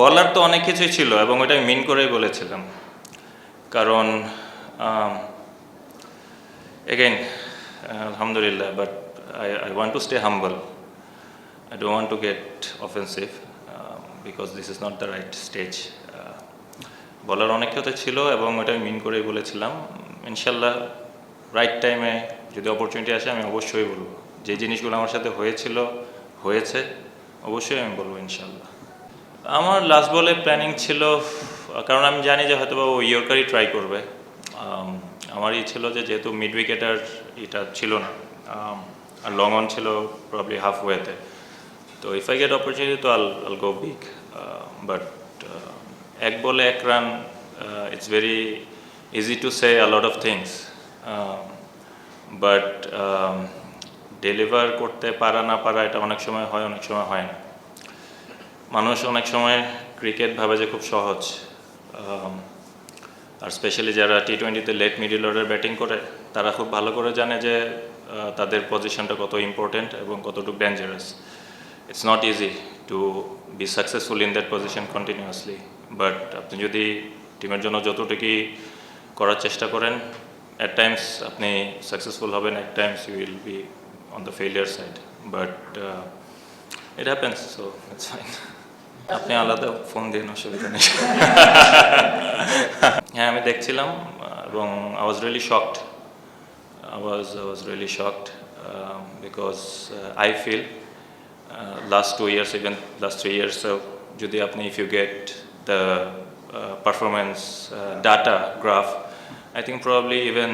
বলার তো অনেক কিছুই ছিল এবং ওটা মিন করেই বলেছিলাম। কারণ এগেইন আলহামদুলিল্লাহ but I I want to stay humble I don't want to get offensive because this is not the right stage বলার অনেক কথা ছিল এবং ওটা মিন করেই বলেছিলাম। ইনশাল্লাহ রাইট টাইমে যদি অপরচুনিটি আসে, আমি অবশ্যই বলব। যে জিনিসগুলো আমার সাথে হয়েছিল, হয়েছে, অবশ্যই আমি বলব ইনশাল্লাহ আমার লাস্ট বলে প্ল্যানিং ছিল, কারণ আমি জানি যে হয়তো ও ইয়র্কারই ট্রাই করবে। আমার ই ছিল যে যেহেতু মিড উইকেটার এটা ছিল না আর লং অন ছিল প্রবলি হাফ ওয়েতে তো ইফ আই গেট অপরচুনিটি তো আল আল গো বিগ বাট এক বলে এক run it's very easy to say a lot of things but deliver করতে পারা না পারা এটা অনেক সময় হয়, অনেক সময় হয় না। মানুষ অনেক সময় ক্রিকেট ভাবে যে খুব সহজ আর স্পেশালি যারা টি টোয়েন্টিতে লেট মিডিল অর্ডার ব্যাটিং করে, তারা খুব ভালো করে জানে যে তাদের পজিশনটা কত ইম্পর্টেন্ট এবং কতটুকু dangerous it's not easy to be successful in that position continuously but আপনি যদি টিমের জন্য যতটুকুই করার চেষ্টা করেন অ্যাট টাইমস আপনি সাকসেসফুল হবেন at times you will be on the failure side but it happens so it's fine আপনি আলাদা ফোন দিন, অসুবিধা নেই। হ্যাঁ আমি দেখছিলাম এবং I was really shocked I was I was really shocked because I feel last two years even last three years যদি আপনি if you get the performance data graph I think probably even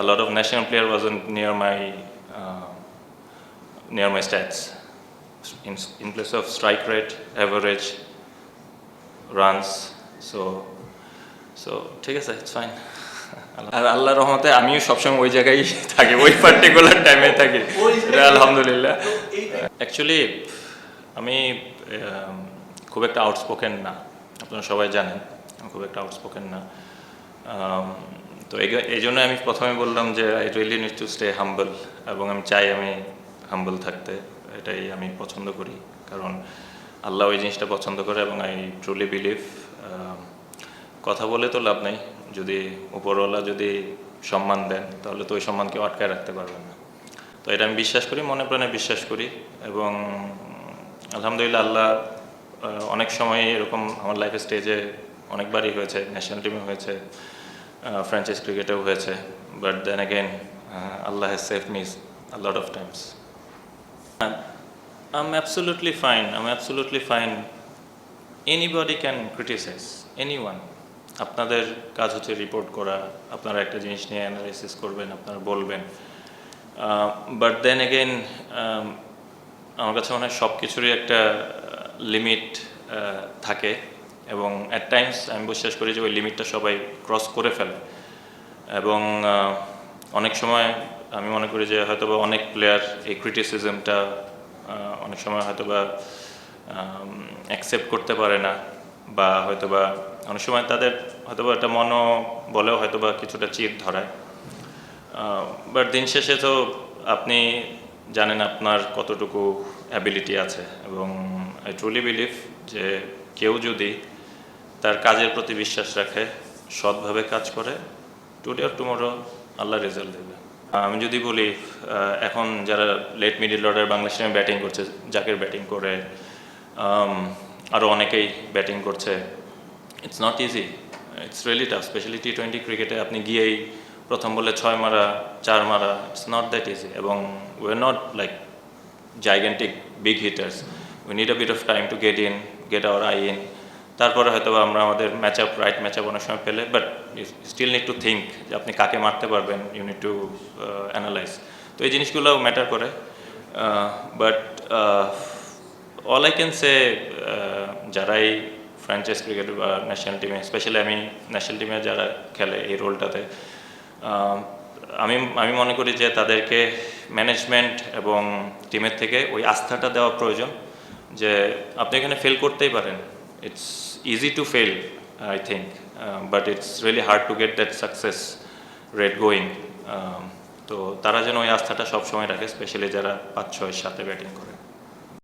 a lot of national player was near my near my stats In, in place of strike rate, average, runs, so so ঠিক আছে it's fine. আর আল্লাহর রহমতে আমিও সবসময় ওই জায়গায় থাকি ওই পার্টিকুলার টাইমে থাকি। আলহামদুলিল্লাহ। অ্যাকচুয়ালি আমি খুব একটা আউটস্পোকেন না আপনারা সবাই জানেন খুব একটা আউটস্পোকেন না। তো এই- এই জন্য আমি প্রথমে বললাম যে I really need to stay humble এবং আমি চাই আমি হাম্বল থাকতে। এটাই আমি পছন্দ করি। কারণ আল্লাহ ওই জিনিসটা পছন্দ করে এবং আই ট্রুলি বিলিভ কথা বলে তো লাভ নেই। যদি উপরওয়ালা যদি সম্মান দেন, তাহলে তো ওই সম্মানকে আটকায় রাখতে পারবেন না। তো এটা আমি বিশ্বাস করি, মনে প্রাণে বিশ্বাস করি এবং আলহামদুলিল্লাহ আল্লাহ অনেক সময় এরকম আমার লাইফে স্টেজে অনেকবারই হয়েছে ন্যাশনাল টিমে হয়েছে ফ্র্যাঞ্চাইজ ক্রিকেটেও হয়েছে। But then again Allah has save miss a lot of times I'm absolutely fine. I'm absolutely fine. Anybody can criticize. Anyone. আপনাদের কাজ হচ্ছে রিপোর্ট করা, আপনারা একটা জিনিস নিয়ে অ্যানালাইসিস করবেন, আপনারা বলবেন বাট দেন এগেইন আমার কাছে মনে হয় সব কিছুরই একটা লিমিট থাকে এবং অ্যাট টাইমস আমি বিশ্বাস করি যে ওই লিমিটটা সবাই ক্রস করে ফেলে এবং অনেক সময় আমি মনে করি যে হয়তোবা অনেক প্লেয়ার এই ক্রিটিসিজমটা অনেক সময় হয়তোবা অ্যাকসেপ্ট করতে পারে না বা হয়তোবা অনেক সময় তাদের হয়তোবা একটা মন বলেও হয়তোবা কিছুটা চির ধরায়। বাট দিন শেষে তো আপনি জানেন আপনার কতটুকু অ্যাবিলিটি আছে এবং আই ট্রুলি বিলিভ যে কেউ যদি তার কাজের প্রতি বিশ্বাস রাখে, সৎভাবে কাজ করে টুডে আর টুমোরো আল্লাহ রেজাল্ট দেবে। আমি যদি বলি এখন যারা লেট মিডিল অর্ডার বাংলাদেশ টিমে ব্যাটিং করছে, জাকের ব্যাটিং করে আরও অনেকেই ব্যাটিং করছে it's not easy it's really tough specially T twenty ক্রিকেটে আপনি গিয়েই প্রথম বলে ছয় মারা, চার মারা ইটস নট দ্যাট ইজি এবং we are not like gigantic big hitters we need a bit of time to get in get our eye in তারপরে হয়তো আমরা আমাদের match up right match up অনেক সময় পেলে but still need to think যে আপনি কাকে মারতে পারবেন ইউ নিড টু অ্যানালাইজ তো এই জিনিসগুলো ম্যাটার করে but all I can say যারাই ফ্র্যাঞ্চাইজ ক্রিকেট বা ন্যাশনাল টিমে স্পেশালি আমি ন্যাশনাল টিমে যারা খেলে এই রোলটাতে আমি আমি মনে করি যে তাদেরকে ম্যানেজমেন্ট এবং টিমের থেকে ওই আস্থাটা দেওয়া প্রয়োজন যে আপনি এখানে ফেল করতেই পারেন। It's easy to fail I think but it's really hard to get that success rate going তো তারা যেন ওই আস্থাটা সবসময় রাখে স্পেশালি যারা পাঁচ, ছয় সাথে ব্যাটিং করে।